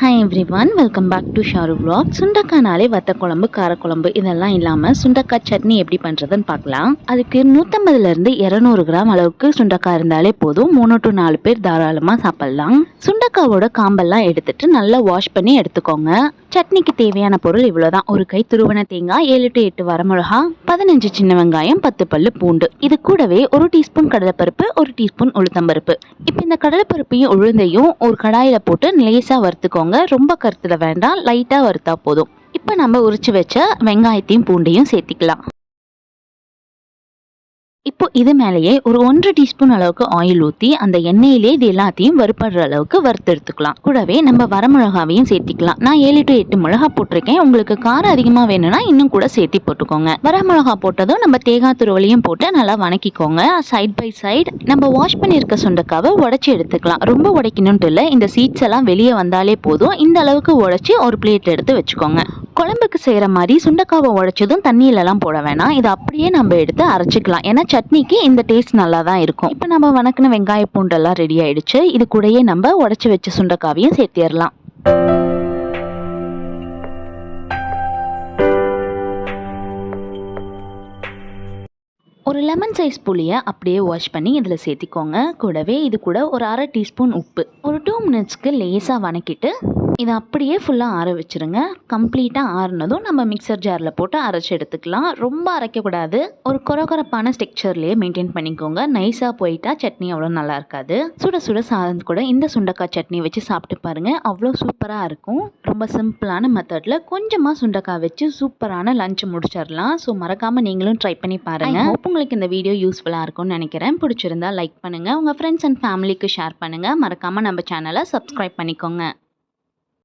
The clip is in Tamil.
Hi everyone welcome back to Sharu vlog சுண்டக்காய்னாலே வத்த குழம்பு காரக்குழம்பு இதெல்லாம் இல்லாமல் சுண்டக்காய் சட்னி எப்படி பண்ணுறதுன்னு பார்க்கலாம். அதுக்கு நூற்றம்பதுலேருந்து இரநூறு கிராம் அளவுக்கு சுண்டக்காய் இருந்தாலே போதும். மூணு டு நாலு பேர் தாராளமாக சாப்பிட்லாம். சுண்டக்காவோட காம்பெல்லாம் எடுத்துட்டு நல்லா வாஷ் பண்ணி எடுத்துக்கோங்க. சட்னிக்கு தேவையான பொருள் இவ்வளோதான் ஒரு கை துருவன தேங்காய் ஏழு டு எட்டு வரமிளகா பதினஞ்சு சின்ன வெங்காயம் பத்து பல்லு பூண்டு. இது கூடவே ஒரு டீஸ்பூன் கடலைப்பருப்பு ஒரு டீஸ்பூன் உளுத்தம்பருப்பு. இப்போ இந்த கடலைப்பருப்பையும் உளுந்தையும் ஒரு கடாயில் போட்டு லேசாக வறுத்துக்கோங்க. ரொம்ப கருத்துல வேண்டாம். லைட்டாக வறுத்தா போதும். இப்போ நம்ம உரிச்சு வச்ச வெங்காயத்தையும் பூண்டையும் சேர்த்திக்கலாம். இப்போ இது மேலேயே ஒரு ஒன்றரை டீஸ்பூன் அளவுக்கு ஆயில் ஊற்றி அந்த எண்ணெயிலே இது எல்லாத்தையும் வறுப்படுற அளவுக்கு வறுத்து எடுத்துக்கலாம் கூடவே நம்ம வரமிளகாவையும் சேர்த்திக்கலாம். நான் ஏழு டு எட்டு மிளகா போட்டிருக்கேன். உங்களுக்கு காரம் அதிகமாக வேணும்னா இன்னும் கூட சேர்த்தி போட்டுக்கோங்க. வரமிளகா போட்டதும் நம்ம தேங்காய் துருவலையும் போட்டு நல்லா வணக்கிக்கோங்க. சைட் பை சைடு நம்ம வாஷ் பண்ணியிருக்க சுண்டக்காவை உடச்சி எடுத்துக்கலாம். ரொம்ப உடைக்கணும்ட்டு இல்லை இந்த சீட்ஸ் எல்லாம் வெளியே வந்தாலே போதும். இந்த அளவுக்கு உடச்சி ஒரு பிளேட் எடுத்து வச்சுக்கோங்க. குழம்புக்கு செய்கிற மாதிரி சுண்டக்காவை உடைச்சதும் தண்ணியிலலாம் போட வேணாம். இதை அப்படியே நம்ம எடுத்து அரைச்சிக்கலாம். ஏன்னா சட்னிக்கு இந்த டேஸ்ட் நல்லா தான் இருக்கும். இப்போ நம்ம வணக்கின வெங்காய பூண்டெல்லாம் ரெடி ஆயிடுச்சு. இது கூடயே நம்ம உடச்சி வச்ச சுண்டக்காவையும் சேர்த்திடலாம். ஒரு லெமன் சைஸ் புளியை அப்படியே வாஷ் பண்ணி இதில் சேர்த்திக்கோங்க. கூடவே இது கூட ஒரு அரை டீஸ்பூன் உப்பு. ஒரு டூ மினிட்ஸ்க்கு லேசாக வணக்கிட்டு இதை அப்படியே ஃபுல்லாக ஆற வச்சுருங்க. கம்ப்ளீட்டாக ஆறுனதும் நம்ம மிக்சர் ஜாரில் போட்டு அரைச்சி எடுத்துக்கலாம். ரொம்ப அரைக்கக்கூடாது. ஒரு கொரகொரப்பான ஸ்டெக்சர்லேயே மெயின்டைன் பண்ணிக்கோங்க. நைஸாக போயிட்டா சட்னி அவ்வளோ நல்லா இருக்காது. சுட சுட சாதம் கூட இந்த சுண்டக்காய் சட்னி வச்சு சாப்பிட்டு பாருங்கள் அவ்வளோ சூப்பராக இருக்கும். ரொம்ப சிம்பிளான மெத்தடில் கொஞ்சமாக சுண்டக்காய் வச்சு சூப்பரான லஞ்ச் முடிச்சிடலாம். ஸோ மறக்காமல் நீங்களும் ட்ரை பண்ணி பாருங்கள் உங்களுக்கு இந்த வீடியோ யூஸ்ஃபுல்லாக இருக்கும்னு நினைக்கிறேன். பிடிச்சிருந்தா லைக் பண்ணுங்கள் உங்கள் ஃப்ரெண்ட்ஸ் அண்ட் ஃபேமிலிக்கு ஷேர் பண்ணுங்கள் மறக்காமல் நம்ம சேனலை சப்ஸ்கிரைப் பண்ணிக்கோங்க.